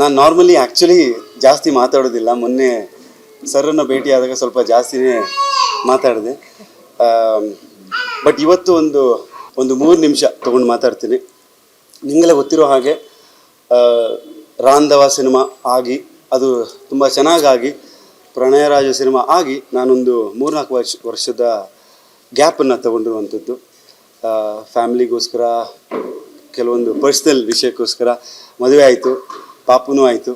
ನಾನು normally actually ಜಾಸ್ತಿ ಮಾತಾಡೋದಿಲ್ಲ. ಮೊನ್ನೆ ಸರನ್ನು ಭೇಟಿಯಾದಾಗ ಸ್ವಲ್ಪ ಜಾಸ್ತಿನೇ ಮಾತಾಡಿದೆ. ಬಟ್ ಇವತ್ತು ಒಂದು ಒಂದು ಮೂರು ನಿಮಿಷ ತೊಗೊಂಡು ಮಾತಾಡ್ತೀನಿ. ನಿಮಗೆಲ್ಲ ಗೊತ್ತಿರೋ ಹಾಗೆ ರಾಂಧವ ಸಿನಿಮಾ ಆಗಿ, ಅದು ತುಂಬ ಚೆನ್ನಾಗಾಗಿ, ಪ್ರಣಯರಾಜ ಸಿನಿಮಾ ಆಗಿ ನಾನೊಂದು ಮೂರ್ನಾಲ್ಕು ವರ್ಷ, ವರ್ಷದ ಗ್ಯಾಪನ್ನು ತಗೊಂಡಿರುವಂಥದ್ದು. ಫ್ಯಾಮಿಲಿಗೋಸ್ಕರ, ಕೆಲವೊಂದು ಪರ್ಸ್ನಲ್ ವಿಷಯಕ್ಕೋಸ್ಕರ ಮದುವೆ ಆಯಿತು. ಪಾಪುನೂ ಆಯಿತು.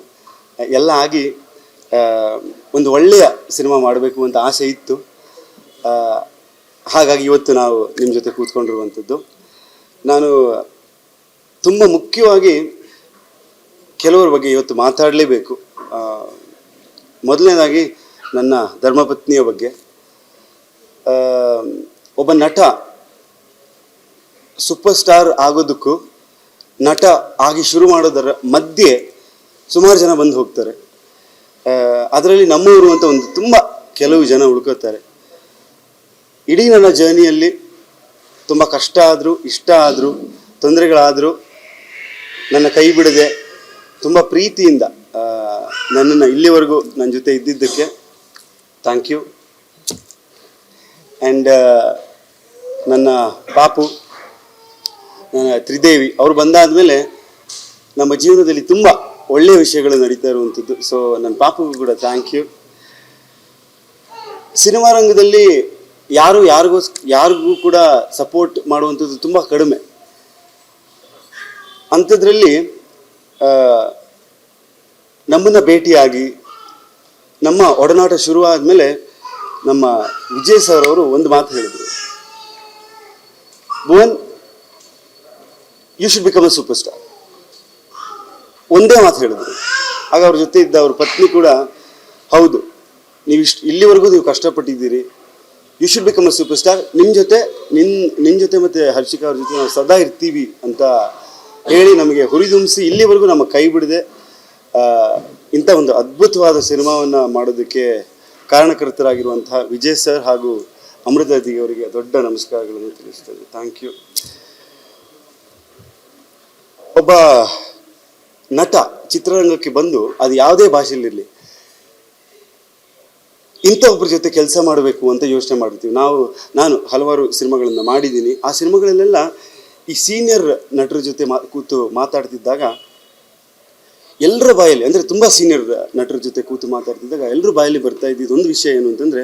ಎಲ್ಲ ಆಗಿ ಒಂದು ಒಳ್ಳೆಯ ಸಿನಿಮಾ ಮಾಡಬೇಕು ಅಂತ ಆಸೆ ಇತ್ತು. ಹಾಗಾಗಿ ಇವತ್ತು ನಾವು ನಿಮ್ಮ ಜೊತೆ ಕೂತ್ಕೊಂಡಿರುವಂಥದ್ದು. ನಾನು ತುಂಬ ಮುಖ್ಯವಾಗಿ ಕೆಲವರ ಬಗ್ಗೆ ಇವತ್ತು ಮಾತಾಡಲೇಬೇಕು. ಮೊದಲನೇದಾಗಿ ನನ್ನ ಧರ್ಮಪತ್ನಿಯ ಬಗ್ಗೆ. ಒಬ್ಬ ನಟ, ಸೂಪರ್ ಸ್ಟಾರ್ ಆಗೋದಕ್ಕೂ ನಟ ಆಗಿ ಶುರು ಮಾಡೋದರ ಮಧ್ಯೆ ಸುಮಾರು ಜನ ಬಂದು ಹೋಗ್ತಾರೆ. ಅದರಲ್ಲಿ ನಮ್ಮೂರು ಅಂತ ಒಂದು ತುಂಬ ಕೆಲವು ಜನ ಉಳ್ಕೋತಾರೆ. ಇಡೀ ನನ್ನ ಜರ್ನಿಯಲ್ಲಿ ತುಂಬ ಕಷ್ಟ ಆದರೂ, ಇಷ್ಟ ಆದರೂ, ತೊಂದರೆಗಳಾದರೂ ನನ್ನ ಕೈ ಬಿಡದೆ ತುಂಬ ಪ್ರೀತಿಯಿಂದ ನನ್ನನ್ನು ಇಲ್ಲಿವರೆಗೂ ನನ್ನ ಜೊತೆ ಇದ್ದಿದ್ದಕ್ಕೆ ಥ್ಯಾಂಕ್ ಯು ಆ್ಯಂಡ್ ನನ್ನ ಪಾಪು ನನ್ನ ತ್ರಿದೇವಿ ಬಂದಾದ ಮೇಲೆ ನಮ್ಮ ಜೀವನದಲ್ಲಿ ತುಂಬ ಒಳ್ಳೆಯ ವಿಷಯಗಳು ನಡೀತಾ ಇರುವಂಥದ್ದು. ಸೊ ನನ್ನ ಪಾಪಗೂ ಕೂಡ ಥ್ಯಾಂಕ್ ಯು ಸಿನಿಮಾ ರಂಗದಲ್ಲಿ ಯಾರು ಯಾರಿಗೋಸ್ ಯಾರಿಗೂ ಕೂಡ ಸಪೋರ್ಟ್ ಮಾಡುವಂಥದ್ದು ತುಂಬ ಕಡಿಮೆ. ಅಂಥದ್ರಲ್ಲಿ ನಮ್ಮನ್ನು ಭೇಟಿಯಾಗಿ, ನಮ್ಮ ಒಡನಾಟ ಶುರು ಆದಮೇಲೆ ನಮ್ಮ ವಿಜಯ್ ಸರ್ ಅವರು ಒಂದು ಮಾತು ಹೇಳಿದರು. Bhuvan you should become a super star ಒಂದೇ ಮಾತು ಹೇಳಿದ್ರು. ಆಗ ಅವ್ರ ಜೊತೆ ಇದ್ದ ಅವ್ರ ಪತ್ನಿ ಕೂಡ, ಹೌದು, ನೀವು ಇಲ್ಲಿವರೆಗೂ ನೀವು ಕಷ್ಟಪಟ್ಟಿದ್ದೀರಿ. You should become a super star ನಿಮ್ಮ ಜೊತೆ ನಿನ್ನ ನಿನ್ನ ಜೊತೆ ಮತ್ತು ಹರ್ಷಿಕಾ ಅವ್ರ ಜೊತೆ ನಾವು ಸದಾ ಇರ್ತೀವಿ ಅಂತ ಹೇಳಿ ನಮಗೆ ಹುರಿದುಂಬಿಸಿ ಇಲ್ಲಿವರೆಗೂ ನಮ್ಮ ಕೈ ಬಿಡದೆ ಇಂಥ ಒಂದು ಅದ್ಭುತವಾದ ಸಿನಿಮಾವನ್ನು ಮಾಡೋದಕ್ಕೆ ಕಾರಣಕರ್ತರಾಗಿರುವಂತಹ ವಿಜಯ್ ಸರ್ ಹಾಗೂ ಅಮೃತ ಅವರಿಗೆ ದೊಡ್ಡ ನಮಸ್ಕಾರಗಳನ್ನು ತಿಳಿಸ್ತೇನೆ. ಥ್ಯಾಂಕ್ ಯು ಒಬ್ಬ ನಟ ಚಿತ್ರರಂಗಕ್ಕೆ ಬಂದು ಅದು ಯಾವುದೇ ಭಾಷೆಯಲ್ಲಿರಲಿ ಇಂಥ ಒಬ್ಬರ ಜೊತೆ ಕೆಲಸ ಮಾಡಬೇಕು ಅಂತ ಯೋಚನೆ ಮಾಡ್ತೀವಿ. ನಾವು, ನಾನು ಹಲವಾರು ಸಿನಿಮಾಗಳನ್ನು ಮಾಡಿದ್ದೀನಿ. ಆ ಸಿನಿಮಾಗಳಲ್ಲೆಲ್ಲ ಈ ಸೀನಿಯರ್ ನಟರ ಜೊತೆ ಮಾ, ಕೂತು ಮಾತಾಡ್ತಿದ್ದಾಗ ಎಲ್ಲರ ಬಾಯಲ್ಲಿ, ಅಂದರೆ ತುಂಬ ಸೀನಿಯರ್ ನಟರ ಜೊತೆ ಕೂತು ಮಾತಾಡ್ತಿದ್ದಾಗ ಎಲ್ಲರ ಬಾಯಲ್ಲಿ ಬರ್ತಾ ಇದ್ದಿದ್ದು ಒಂದು ವಿಷಯ ಏನು ಅಂತಂದರೆ,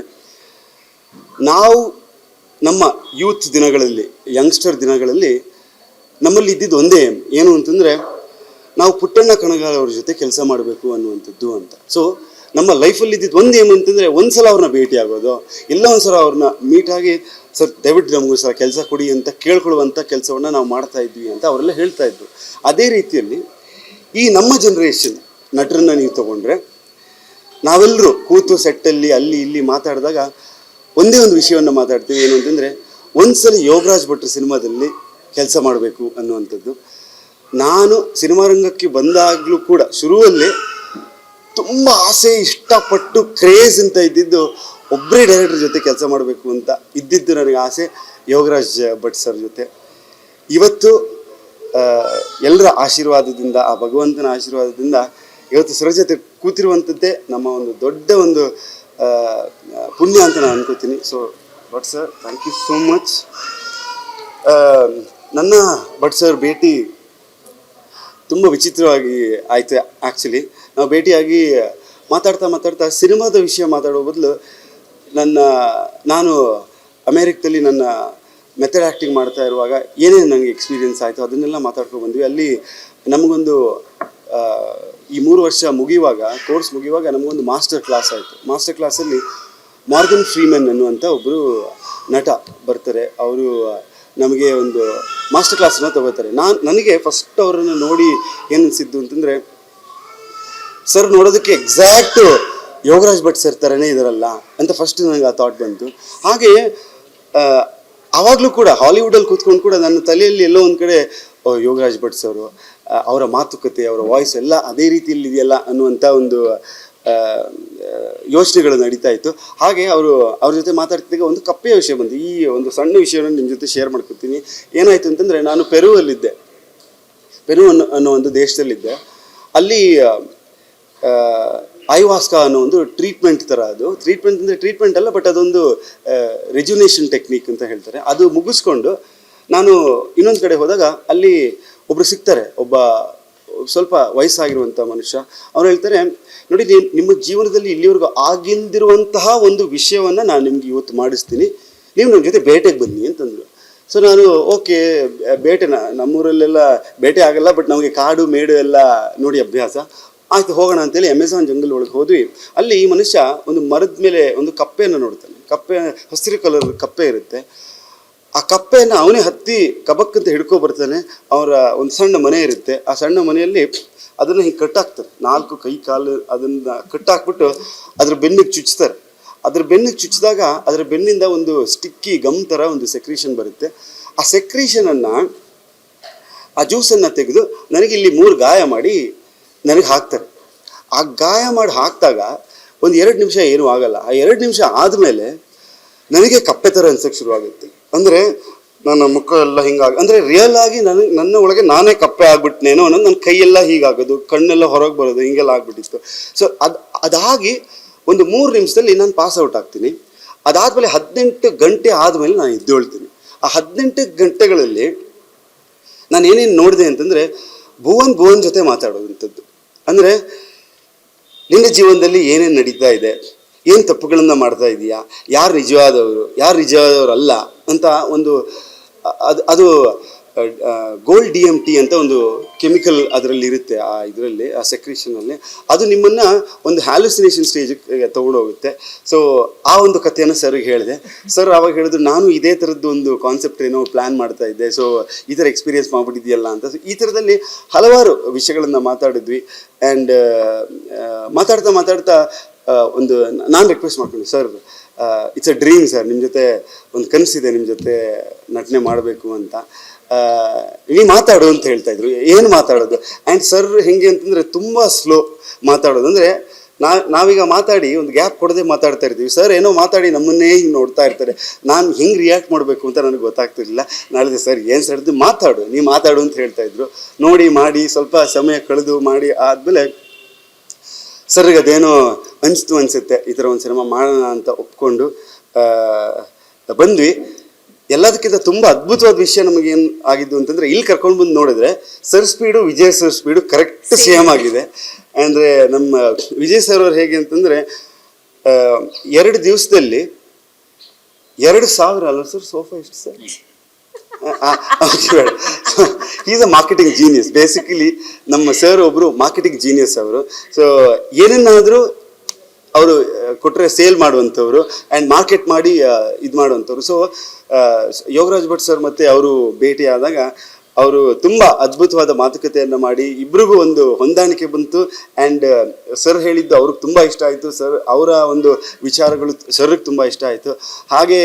ನಾವು ನಮ್ಮ ಯೂತ್ ದಿನಗಳಲ್ಲಿ, ಯಂಗ್ಸ್ಟರ್ ದಿನಗಳಲ್ಲಿ ನಮ್ಮಲ್ಲಿ ಇದ್ದಿದ್ದು ಒಂದೇ ಏನು ಅಂತಂದರೆ ನಾವು ಪುಟ್ಟಣ್ಣ ಕಣಗಾಲ್ ಅವ್ರ ಜೊತೆ ಕೆಲಸ ಮಾಡಬೇಕು ಅನ್ನುವಂಥದ್ದು ಅಂತ. ಸೊ ನಮ್ಮ ಲೈಫಲ್ಲಿ ಇದ್ದಿದ್ದು ಒಂದು ಏನು ಅಂತಂದರೆ ಒಂದ್ಸಲ ಅವ್ರನ್ನ ಭೇಟಿ ಆಗೋದು, ಇಲ್ಲ ಒಂದ್ಸಲ ಅವ್ರನ್ನ ಮೀಟ್ ಆಗಿ, ಸರ್, ದಯವಿಟ್ಟು ನಮಗೂ ಸಲ ಕೆಲಸ ಕೊಡಿ ಅಂತ ಕೇಳ್ಕೊಳ್ಳುವಂಥ ಕೆಲಸವನ್ನು ನಾವು ಮಾಡ್ತಾ ಇದ್ವಿ ಅಂತ ಅವರೆಲ್ಲ ಹೇಳ್ತಾ ಇದ್ರು. ಅದೇ ರೀತಿಯಲ್ಲಿ ಈ ನಮ್ಮ ಜನ್ರೇಷನ್ ನಟರನ್ನ ನೀವು ತಗೊಂಡ್ರೆ ನಾವೆಲ್ಲರೂ ಕೂತು ಸೆಟ್ಟಲ್ಲಿ ಅಲ್ಲಿ, ಇಲ್ಲಿ ಮಾತಾಡಿದಾಗ ಒಂದೇ ಒಂದು ವಿಷಯವನ್ನು ಮಾತಾಡ್ತೀವಿ. ಏನು ಅಂತಂದರೆ, ಒಂದ್ಸಲ ಯೋಗರಾಜ್ ಭಟ್ರ ಸಿನಿಮಾದಲ್ಲಿ ಕೆಲಸ ಮಾಡಬೇಕು ಅನ್ನುವಂಥದ್ದು. ನಾನು ಸಿನಿಮಾ ರಂಗಕ್ಕೆ ಬಂದಾಗಲೂ ಕೂಡ ಶುರುವಲ್ಲಿ ತುಂಬ ಆಸೆ, ಇಷ್ಟಪಟ್ಟು ಕ್ರೇಜ್ ಅಂತ ಇದ್ದಿದ್ದು ಒಬ್ಬರೇ ಡೈರೆಕ್ಟರ್ ಜೊತೆ ಕೆಲಸ ಮಾಡಬೇಕು ಅಂತ ಇದ್ದಿದ್ದು ನನಗೆ ಆಸೆ ಯೋಗರಾಜ್ ಭಟ್ ಸರ್ ಜೊತೆ. ಇವತ್ತು ಎಲ್ಲರ ಆಶೀರ್ವಾದದಿಂದ, ಆ ಭಗವಂತನ ಆಶೀರ್ವಾದದಿಂದ ಇವತ್ತು ಸರ್ ಜೊತೆ ಕೂತಿರುವಂಥದ್ದೇ ನಮ್ಮ ಒಂದು ದೊಡ್ಡ ಒಂದು ಪುಣ್ಯ ಅಂತ ನಾನು ಅನ್ಕೋತೀನಿ. So Bhat sir thank you so much ನನ್ನ ಭಟ್ ಸರ್ ಭೇಟಿ ತುಂಬ ವಿಚಿತ್ರವಾಗಿ ಆಯಿತು ಆ್ಯಕ್ಚುಲಿ ನಾವು ಭೇಟಿಯಾಗಿ ಮಾತಾಡ್ತಾ ಮಾತಾಡ್ತಾ ಸಿನಿಮಾದ ವಿಷಯ ಮಾತಾಡೋ ಬದಲು ನನ್ನ, ನಾನು ಅಮೇರಿಕದಲ್ಲಿ ನನ್ನ ಮೆಥಡ್ ಆ್ಯಕ್ಟಿಂಗ್ ಮಾಡ್ತಾ ಇರುವಾಗ ಏನೇನು ನನಗೆ ಎಕ್ಸ್ಪೀರಿಯನ್ಸ್ ಆಯಿತು ಅದನ್ನೆಲ್ಲ ಮಾತಾಡ್ಕೊಂಡು ಬಂದ್ವಿ. ಅಲ್ಲಿ ನಮಗೊಂದು ಈ ಮೂರು ವರ್ಷ ಮುಗಿಯುವಾಗ ಕೋರ್ಸ್ ಮುಗಿಯುವಾಗ ನಮಗೊಂದು ಮಾಸ್ಟರ್ ಕ್ಲಾಸ್ ಆಯಿತು. ಮಾಸ್ಟರ್ ಕ್ಲಾಸಲ್ಲಿ ಮಾರ್ಗನ್ ಫ್ರೀಮನ್ ಅನ್ನುವಂಥ ಒಬ್ಬರು ನಟ ಬರ್ತಾರೆ. ಅವರು ನಮಗೆ ಒಂದು ಮಾಸ್ಟರ್ ಕ್ಲಾಸನ್ನು ತಗೋತಾರೆ. ನಾನು, ನನಗೆ ಫಸ್ಟ್ ಅವರನ್ನು ನೋಡಿ ಏನು ಅಂತಂದರೆ ಸರ್ ನೋಡೋದಕ್ಕೆ ಎಕ್ಸಾಕ್ಟ್ ಯೋಗರಾಜ್ ಭಟ್ ಸರ್ ಥರನೇ ಇದರಲ್ಲ ಅಂತ ಫಸ್ಟ್ ನನಗೆ ಆ ಥಾಟ್ ಬಂತು. ಹಾಗೆ ಆವಾಗಲೂ ಕೂಡ ಹಾಲಿವುಡಲ್ಲಿ ಕೂತ್ಕೊಂಡು ಕೂಡ ನನ್ನ ತಲೆಯಲ್ಲಿ ಎಲ್ಲೋ ಒಂದು ಕಡೆ ಯೋಗರಾಜ್ ಭಟ್ ಸರು ಅವರ ಮಾತುಕತೆ, ಅವರ ವಾಯ್ಸ್ ಎಲ್ಲ ಅದೇ ರೀತಿಯಲ್ಲಿ ಇದೆಯಲ್ಲ ಅನ್ನುವಂಥ ಒಂದು ಯೋಚನೆಗಳು ನಡೀತಾ ಇತ್ತು. ಹಾಗೆ ಅವರು ಅವ್ರ ಜೊತೆ ಮಾತಾಡ್ತಿದ್ದಾಗ ಒಂದು ಕಪ್ಪೆಯ ವಿಷಯ ಬಂತು. ಈ ಒಂದು ಸಣ್ಣ ವಿಷಯವನ್ನು ನಿಮ್ಮ ಜೊತೆ ಶೇರ್ ಮಾಡ್ಕೊತೀನಿ ಏನಾಯಿತು ಅಂತಂದರೆ ನಾನು ಪೆರುವಲ್ಲಿದ್ದೆ. ಪೆರು ಅನ್ನೋ ಅನ್ನೋ ಒಂದು ದೇಶದಲ್ಲಿದ್ದೆ. ಅಲ್ಲಿ ಐವಾಸ್ಕಾ ಅನ್ನೋ ಒಂದು ಟ್ರೀಟ್ಮೆಂಟ್ ಥರ ಅದು. ಟ್ರೀಟ್ಮೆಂಟ್ ಅಂದರೆ ಟ್ರೀಟ್ಮೆಂಟ್ ಅಲ್ಲ ಬಟ್ ಅದೊಂದು ರೆಜ್ಯುನೇಷನ್ ಟೆಕ್ನಿಕ್ ಅಂತ ಹೇಳ್ತಾರೆ. ಅದು ಮುಗಿಸ್ಕೊಂಡು ನಾನು ಇನ್ನೊಂದು ಕಡೆ ಹೋದಾಗ ಅಲ್ಲಿ ಒಬ್ಬರು ಸಿಗ್ತಾರೆ. ಒಬ್ಬ ಸ್ವಲ್ಪ ವಯಸ್ಸಾಗಿರುವಂಥ ಮನುಷ್ಯ ಅವ್ರು ಹೇಳ್ತಾರೆ ನೋಡಿ ನಿಮ್ಮ ಜೀವನದಲ್ಲಿ ಇಲ್ಲಿವರೆಗೂ ಆಗಿಲ್ದಿರುವಂತಹ ಒಂದು ವಿಷಯವನ್ನು ನಾನು ನಿಮ್ಗೆ ಇವತ್ತು ಮಾಡಿಸ್ತೀನಿ. ನೀವು ನನ್ನ ಜೊತೆ ಬೇಟೆಗೆ ಬನ್ನಿ ಅಂತಂದರು. ಸೊ ನಾನು, ಓಕೆ, ಬೇಟೆ ನಮ್ಮೂರಲ್ಲೆಲ್ಲ ಬೇಟೆ ಆಗಲ್ಲ, ಬಟ್ ನಮಗೆ ಕಾಡು, ಮೇಡು ಎಲ್ಲ ನೋಡಿ ಅಭ್ಯಾಸ. ಆಯ್ತು, ಹೋಗೋಣ ಅಂತೇಳಿ ಅಮೆಝಾನ್ ಜಂಗಲ್ ಒಳಗೆ ಹೋದ್ವಿ. ಅಲ್ಲಿ ಈ ಮನುಷ್ಯ ಒಂದು ಮರದ ಮೇಲೆ ಒಂದು ಕಪ್ಪೆಯನ್ನು ನೋಡ್ತಾನೆ. ಕಪ್ಪೆ, ಹಸಿರು ಕಲರ್ ಕಪ್ಪೆ ಇರುತ್ತೆ. ಆ ಕಪ್ಪೆಯನ್ನು ಅವನೇ ಹತ್ತಿ ಕಬಕ್ಕಂತ ಹಿಡ್ಕೊ ಬರ್ತಾನೆ. ಅವರ ಒಂದು ಸಣ್ಣ ಮನೆ ಇರುತ್ತೆ. ಆ ಸಣ್ಣ ಮನೆಯಲ್ಲಿ ಅದನ್ನು ಹಿಂಗೆ ಕಟ್ಟಾಕ್ತಾರೆ. ನಾಲ್ಕು ಕೈ ಕಾಲು ಅದನ್ನು ಕಟ್ಟಾಕ್ಬಿಟ್ಟು ಅದ್ರ ಬೆನ್ನಿಗೆ ಚುಚ್ತಾರೆ. ಅದ್ರ ಬೆನ್ನಿಗೆ ಚುಚ್ಚಿದಾಗ ಅದರ ಬೆನ್ನಿಂದ ಒಂದು ಸ್ಟಿಕ್ಕಿ ಗಮ್ ಥರ ಒಂದು ಸೆಕ್ರೀಷನ್ ಬರುತ್ತೆ. ಆ ಸೆಕ್ರೀಷನನ್ನು ಆ ಜ್ಯೂಸನ್ನು ತೆಗೆದು ನನಗೆ ಇಲ್ಲಿ ಮೂರು ಗಾಯ ಮಾಡಿ ನನಗೆ ಹಾಕ್ತಾರೆ. ಆ ಗಾಯ ಮಾಡಿ ಹಾಕಿದಾಗ ಒಂದು ಎರಡು ನಿಮಿಷ ಏನೂ ಆಗಲ್ಲ. ಆ ಎರಡು ನಿಮಿಷ ಆದಮೇಲೆ ನನಗೆ ಕಪ್ಪೆ ಥರ ಶುರು ಶುರುವಾಗುತ್ತೆ. ಅಂದರೆ ನನ್ನ ಮುಖ ಎಲ್ಲ ಹಿಂಗಾಗಿ ಅಂದರೆ ರಿಯಲ್ ಆಗಿ ನನಗೆ ನನ್ನ ಒಳಗೆ ನಾನೇ ಕಪ್ಪೆ ಆಗ್ಬಿಟ್ನೇನೋ ಅನ್ನೋದು ನನ್ನ ಕೈಯೆಲ್ಲ ಹೀಗಾಗೋದು, ಕಣ್ಣೆಲ್ಲ ಹೊರಗೆ ಬರೋದು, ಹಿಂಗೆಲ್ಲ ಆಗ್ಬಿಟ್ಟಿತ್ತು. ಸೊ ಅದು ಅದಾಗಿ ಒಂದು ಮೂರು ನಿಮಿಷದಲ್ಲಿ ನಾನು ಪಾಸ್ ಔಟ್ ಆಗ್ತೀನಿ. ಅದಾದಮೇಲೆ ಹದಿನೆಂಟು ಗಂಟೆ ಆದಮೇಲೆ ನಾನು ಎದ್ದೇಳ್ತೀನಿ. ಆ ಹದಿನೆಂಟು ಗಂಟೆಗಳಲ್ಲಿ ನಾನು ಏನೇನು ನೋಡಿದೆ ಅಂತಂದರೆ ಭುವನ್ ಭುವನ್ ಜೊತೆ ಮಾತಾಡುವಂಥದ್ದು ಅಂದರೆ ನಿನ್ನ ಜೀವನದಲ್ಲಿ ಏನೇನು ನಡೀತಾ ಇದೆ? ಏನು ತಪ್ಪುಗಳನ್ನು ಮಾಡ್ತಾ ಇದೆಯಾ? ಯಾರು ನಿಜವಾದವರು? ಯಾರು ನಿಜವಾದವರು ಅಲ್ಲ ಅಂತ ಒಂದು ಅದು ಅದು ಗೋಲ್ಡ್ ಡಿ ಎಂ ಟಿ ಅಂತ ಒಂದು ಕೆಮಿಕಲ್ ಅದರಲ್ಲಿ ಇರುತ್ತೆ ಆ ಇದರಲ್ಲಿ, ಆ ಸೆಕ್ರೇಷನಲ್ಲಿ ಅದು ನಿಮ್ಮನ್ನು ಒಂದು ಹ್ಯಾಲುಸಿನೇಷನ್ ಸ್ಟೇಜಿಗೆ ತಗೊಂಡೋಗುತ್ತೆ. ಸೊ ಆ ಒಂದು ಕಥೆಯನ್ನು ಸರ್ಗೆ ಹೇಳಿದೆ. ಸರ್ ಅವಾಗ ಹೇಳಿದ್ರು, ನಾನು ಇದೇ ಥರದ್ದು ಒಂದು ಕಾನ್ಸೆಪ್ಟ್ ಏನೋ ಪ್ಲ್ಯಾನ್ ಮಾಡ್ತಾ ಇದ್ದೆ. ಸೊ ಈ ಥರ ಎಕ್ಸ್ಪೀರಿಯನ್ಸ್ ಮಾಡಿಬಿಟ್ಟಿದೆಯಲ್ಲ ಅಂತ. ಈ ಥರದಲ್ಲಿ ಹಲವಾರು ವಿಷಯಗಳನ್ನು ಮಾತಾಡಿದ್ವಿ. ಆ್ಯಂಡ್ ಮಾತಾಡ್ತಾ ಮಾತಾಡ್ತಾ ಒಂದು, ನಾನು ರಿಕ್ವೆಸ್ಟ್ ಮಾಡ್ತೀನಿ sir it's a dream sir ನಿಮ್ಮ ಜೊತೆ ಒಂದು ಕನಸಿದೆ ನಿಮ್ಮ ಜೊತೆ ನಟನೆ ಮಾಡಬೇಕು ಅಂತ. ನೀ ಮಾತಾಡು ಅಂತ ಹೇಳ್ತಾ ಇದ್ರು. ಏನು ಮಾತಾಡೋದು? ಆ್ಯಂಡ್ ಸರ್ ಹೆಂಗೆ ಅಂತಂದರೆ ತುಂಬ ಸ್ಲೋ ಮಾತಾಡೋದು. ಅಂದರೆ ನಾ, ನಾವೀಗ ಮಾತಾಡಿ ಒಂದು ಗ್ಯಾಪ್ ಕೊಡದೆ ಮಾತಾಡ್ತಾ ಇರ್ತೀವಿ. ಸರ್ ಏನೋ ಮಾತಾಡಿ ನಮ್ಮನ್ನೇ ಹಿಂಗೆ ನೋಡ್ತಾ ಇರ್ತಾರೆ. ನಾನು ಹೆಂಗೆ ರಿಯಾಕ್ಟ್ ಮಾಡಬೇಕು ಅಂತ ನನಗೆ ಗೊತ್ತಾಗ್ತಿರ್ಲಿಲ್ಲ. ನಾಳೆ ಸರ್ ಏನು ಸರ್ ಮಾತಾಡು. ನೀವು ಮಾತಾಡು ಅಂತ ಹೇಳ್ತಾ ಇದ್ರು. ನೋಡಿ, ಮಾಡಿ, ಸ್ವಲ್ಪ ಸಮಯ ಕಳೆದು ಮಾಡಿ, ಆದಮೇಲೆ ಸರ್ಗೆ ಅದೇನೋ ಅನಿಸ್ತು ಅನಿಸುತ್ತೆ. ಈ ಥರ ಒಂದು ಸಿನಿಮಾ ಮಾಡೋಣ ಅಂತ ಒಪ್ಕೊಂಡು ಬಂದ್ವಿ. ಎಲ್ಲದಕ್ಕಿಂತ ತುಂಬ ಅದ್ಭುತವಾದ ವಿಷಯ ನಮಗೆ ಏನು ಆಗಿದ್ದು ಅಂತಂದರೆ ಇಲ್ಲಿ ಕರ್ಕೊಂಡು ಬಂದು ನೋಡಿದ್ರೆ sir speed Vijay sir speed correct same ಆಗಿದೆ. ಅಂದರೆ ನಮ್ಮ ವಿಜಯ್ ಸರ್ ಅವ್ರು ಹೇಗೆ ಅಂತಂದರೆ ಎರಡು ದಿವಸದಲ್ಲಿ ಎರಡು ಸಾವಿರ ಅಲ್ಲ ಸರ್ ಸೋಫಾ ಎಷ್ಟು sir? Is a marketing genius basically ನಮ್ಮ ಸರ್ ಒಬ್ರು ಮಾರ್ಕೆಟಿಂಗ್ ಜೀನಿಯಸ್ ಅವರು. ಸೊ ಏನನ್ನಾದರೂ ಅವರು ಕೊಟ್ಟರೆ ಸೇಲ್ ಮಾಡುವಂಥವ್ರು ಆ್ಯಂಡ್ ಮಾರ್ಕೆಟ್ ಮಾಡಿ ಇದು ಮಾಡುವಂಥವ್ರು. ಸೊ ಯೋಗರಾಜ್ ಭಟ್ ಸರ್ ಮತ್ತು ಅವರು ಭೇಟಿಯಾದಾಗ ಅವರು ತುಂಬ ಅದ್ಭುತವಾದ ಮಾತುಕತೆಯನ್ನು ಮಾಡಿ ಇಬ್ಬರಿಗೂ ಒಂದು ಹೊಂದಾಣಿಕೆ ಬಂತು ಆ್ಯಂಡ್ ಸರ್ ಹೇಳಿದ್ದು ಅವ್ರಿಗೆ ತುಂಬ ಇಷ್ಟ ಆಯಿತು. ಸರ್ ಅವರ ಒಂದು ವಿಚಾರಗಳು ಸರ್ಗೆ ತುಂಬ ಇಷ್ಟ ಆಯಿತು. ಹಾಗೆ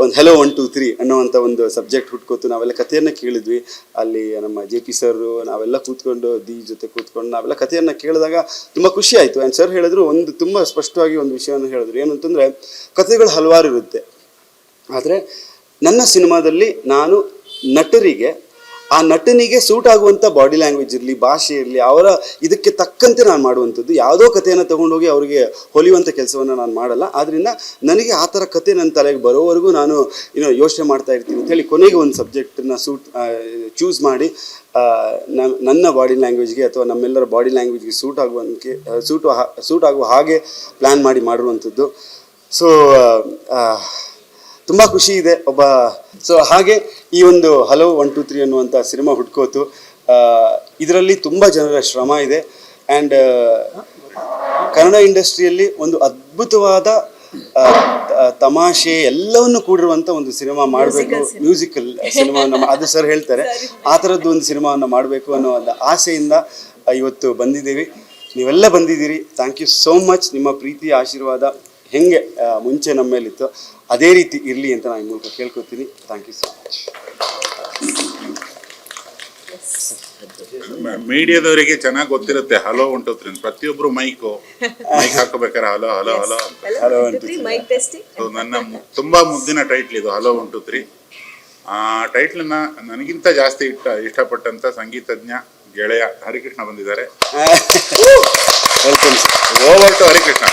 ಒಂದು ಹೆಲೋ ಒನ್ ಟು ತ್ರೀ ಅನ್ನೋವಂಥ ಒಂದು ಸಬ್ಜೆಕ್ಟ್ ಹುಟ್ಕೋತು. ನಾವೆಲ್ಲ ಕಥೆಯನ್ನು ಕೇಳಿದ್ವಿ. ಅಲ್ಲಿ ನಮ್ಮ ಜೆ ಪಿ ಸರು ನಾವೆಲ್ಲ ಕೂತ್ಕೊಂಡು ದಿ ಜೊತೆ ಕೂತ್ಕೊಂಡು ನಾವೆಲ್ಲ ಕಥೆಯನ್ನು ಕೇಳಿದಾಗ ತುಂಬ ಖುಷಿ ಆಯಿತು. ಆ್ಯಂಡ್ ಸರ್ ಹೇಳಿದ್ರು ಒಂದು ತುಂಬ ಸ್ಪಷ್ಟವಾಗಿ ಒಂದು ವಿಷಯವನ್ನು ಹೇಳಿದ್ರು. ಏನು ಅಂತಂದರೆ ಕಥೆಗಳು ಹಲವಾರು ಇರುತ್ತೆ. ಆದರೆ, ನನ್ನ ಸಿನಿಮಾದಲ್ಲಿ ನಾನು ನಟರಿಗೆ ಆ ನಟನಿಗೆ ಸೂಟ್ ಆಗುವಂಥ ಬಾಡಿ ಲ್ಯಾಂಗ್ವೇಜ್ ಇರಲಿ, ಭಾಷೆ ಇರಲಿ, ಅವರ ಇದಕ್ಕೆ ತಕ್ಕಂತೆ ನಾನು ಮಾಡುವಂಥದ್ದು. ಯಾವುದೋ ಕಥೆಯನ್ನು ತೊಗೊಂಡೋಗಿ ಅವರಿಗೆ ಹೊಲಿಯುವಂಥ ಕೆಲಸವನ್ನು ನಾನು ಮಾಡಲ್ಲ. ಆದ್ದರಿಂದ ನನಗೆ ಆ ಥರ ಕತೆ ನನ್ನ ತಲೆಗೆ ಬರೋವರೆಗೂ ನಾನು ಏನೋ ಯೋಚನೆ ಮಾಡ್ತಾ ಇರ್ತೀನಿ ಅಂತೇಳಿ ಕೊನೆಗೆ ಒಂದು ಸಬ್ಜೆಕ್ಟನ್ನು ಸೂಟ್ ಚೂಸ್ ಮಾಡಿ ನನ್ನ ಬಾಡಿ ಲ್ಯಾಂಗ್ವೇಜ್ಗೆ ಅಥವಾ ನಮ್ಮೆಲ್ಲರ ಬಾಡಿ ಲ್ಯಾಂಗ್ವೇಜ್ಗೆ ಸೂಟ್ ಆಗುವಂಗೆ ಸೂಟು ಸೂಟ್ ಆಗುವ ಹಾಗೆ ಪ್ಲ್ಯಾನ್ ಮಾಡಿ ಮಾಡಿರುವಂಥದ್ದು. ಸೊ ತುಂಬ ಖುಷಿ ಇದೆ. ಒಬ್ಬ ಸೊ ಹಾಗೆ ಈ ಒಂದು ಹಲೋ ಒನ್ ಟು ತ್ರೀ ಅನ್ನುವಂಥ ಸಿನಿಮಾ ಹುಡ್ಕೋತು. ಇದರಲ್ಲಿ ತುಂಬ ಜನರ ಶ್ರಮ ಇದೆ. ಆ್ಯಂಡ್ ಕನ್ನಡ ಇಂಡಸ್ಟ್ರಿಯಲ್ಲಿ ಒಂದು ಅದ್ಭುತವಾದ ತಮಾಷೆ ಎಲ್ಲವನ್ನು ಕೂಡಿರುವಂಥ ಒಂದು ಸಿನಿಮಾ ಮಾಡಬೇಕು. ಮ್ಯೂಸಿಕಲ್ ಸಿನಿಮಾವನ್ನು ಅದು ಸರ್ ಹೇಳ್ತಾರೆ. ಆ ಥರದ್ದು ಒಂದು ಸಿನಿಮಾವನ್ನು ಮಾಡಬೇಕು ಅನ್ನೋ ಒಂದು ಆಸೆಯಿಂದ ಇವತ್ತು ಬಂದಿದ್ದೀವಿ. ನೀವೆಲ್ಲ ಬಂದಿದ್ದೀರಿ. ಥ್ಯಾಂಕ್ ಯು ಸೋ ಮಚ್ ನಿಮ್ಮ ಪ್ರೀತಿ ಆಶೀರ್ವಾದ. ಹೆಂಗೆ ಮುಂಚೆ ನಮ್ಮ ಮೇಲಿತ್ತು ಅದೇ ರೀತಿ ಇರಲಿ ಅಂತ ನಾನು ಈ ಮೂಲಕ ಕೇಳ್ಕೊತೀನಿ ಥ್ಯಾಂಕ್ ಯು ಸೋ ಮಚ್ ಮೀಡಿಯಾದವರಿಗೆ ಚೆನ್ನಾಗಿ ಗೊತ್ತಿರುತ್ತೆ. ಹಲೋ ಹೊಂಟೋತ್ರಿ ಪ್ರತಿಯೊಬ್ರು ಮೈಕು. ಮೈಕ್ ಹಾಕೋಬೇಕಾರೆ ಹಲೋ ಹಲೋ ಹಲೋ ಹಲೋ ಅಂತ ನನ್ನ ತುಂಬಾ ಮುದ್ದಿನ ಟೈಟ್ಲ್ ಇದು ಹಲೋ ಒನ್ ಟು ತ್ರೀ ಆ ಟೈಟ್ಲನ್ನ ನನಗಿಂತ ಜಾಸ್ತಿ ಇಷ್ಟ ಇಷ್ಟಪಟ್ಟಂತ ಸಂಗೀತಜ್ಞ ಗೆಳೆಯ ಹರಿಕೃಷ್ಣ ಬಂದಿದ್ದಾರೆ. Over to Harikrishna.